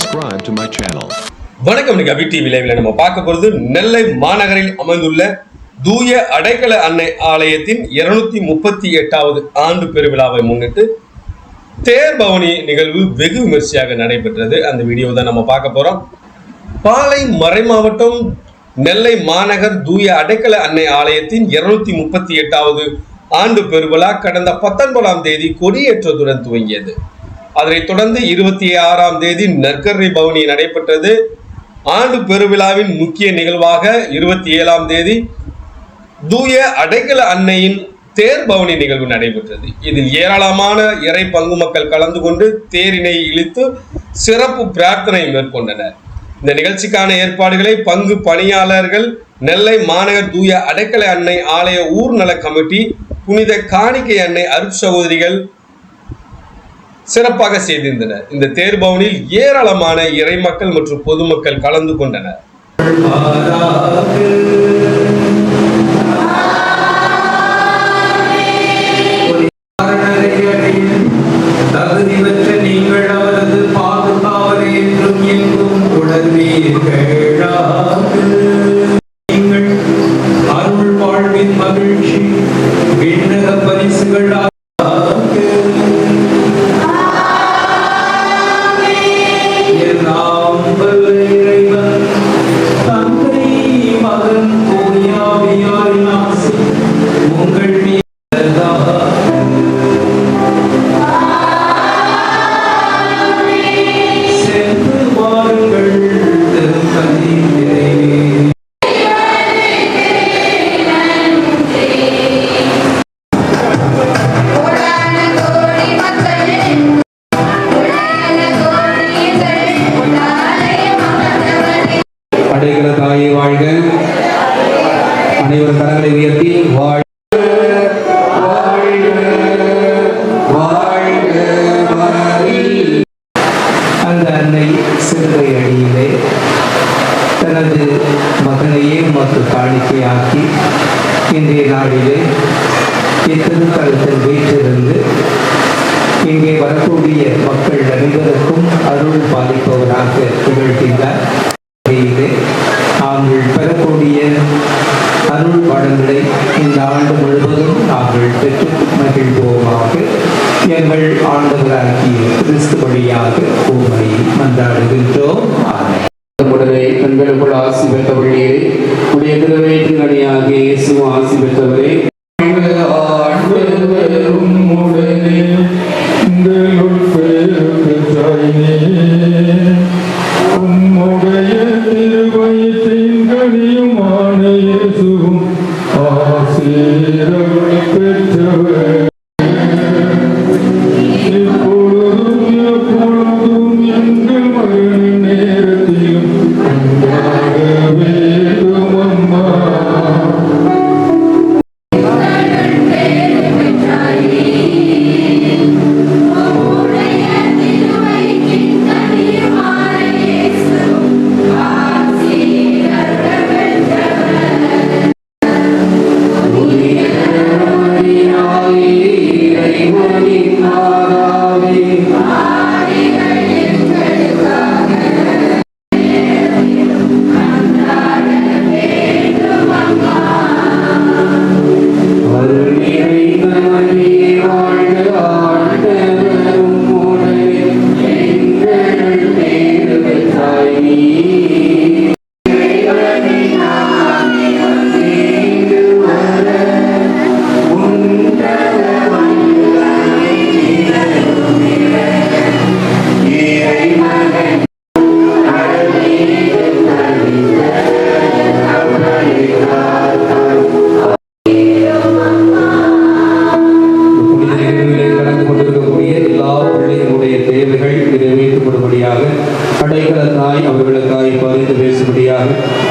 subscribe to my channel. வணக்கம். இன்னைக்கு அபி TV லைவ்ல நம்ம பார்க்க போறது நெல்லை மாநகரில் அமைந்துள்ள தூய அடைக்கல அன்னை ஆலயத்தின் இருநூத்தி முப்பத்தி எட்டாவது ஆண்டு பெருவிழாவை முன்னிட்டு தேர் பவனி நிகழ்வு வெகு விமர்சையாக நடைபெற்றது. அந்த வீடியோ தான் நம்ம பார்க்க போறோம். பாலை மறை மாவட்டம் நெல்லை மாநகர் தூய அடைக்கல அன்னை ஆலயத்தின் இருநூத்தி முப்பத்தி எட்டாவது ஆண்டு பெருவிழா கடந்த பத்தொன்பதாம் தேதி கொடியேற்றத்துடன் துவங்கியது. அதனைத் தொடர்ந்து இருபத்தி ஆறாம் தேதி நற்கரை பவனி நடைபெற்றது. ஆண்டு பெருவிழாவின் முக்கிய நிகழ்வாக இருபத்தி ஏழாம் தேதி தூய அடைக்கல அன்னையின் தேர் பவனி நிகழ்வு நடைபெற்றது. இதில் ஏராளமான இறை பங்கு மக்கள் கலந்து கொண்டு தேரினை இழுத்து சிறப்பு பிரார்த்தனை மேற்கொண்டனர். இந்த நிகழ்ச்சிக்கான ஏற்பாடுகளை பங்கு பணியாளர்கள் நெல்லை மாநகர் தூய அடைக்கலை அன்னை ஆலய ஊர்நல கமிட்டி புனித காணிக்கை அன்னை அருட்சகோதரிகள் சிறப்பாக செய்திருந்தனர் இந்த தேர் பவனில் ஏராளமான இறைமக்கள் மற்றும் பொதுமக்கள் கலந்து கொண்டனர். தகுதி பெற்ற பெண்களுக்குள் ஆசி பெற்றவர்களே உடைய திருவேற்றின் அணியாக இயேசுவும் ஆசி பெற்றவரே.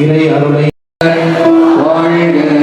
இறை அருளை வாழ்க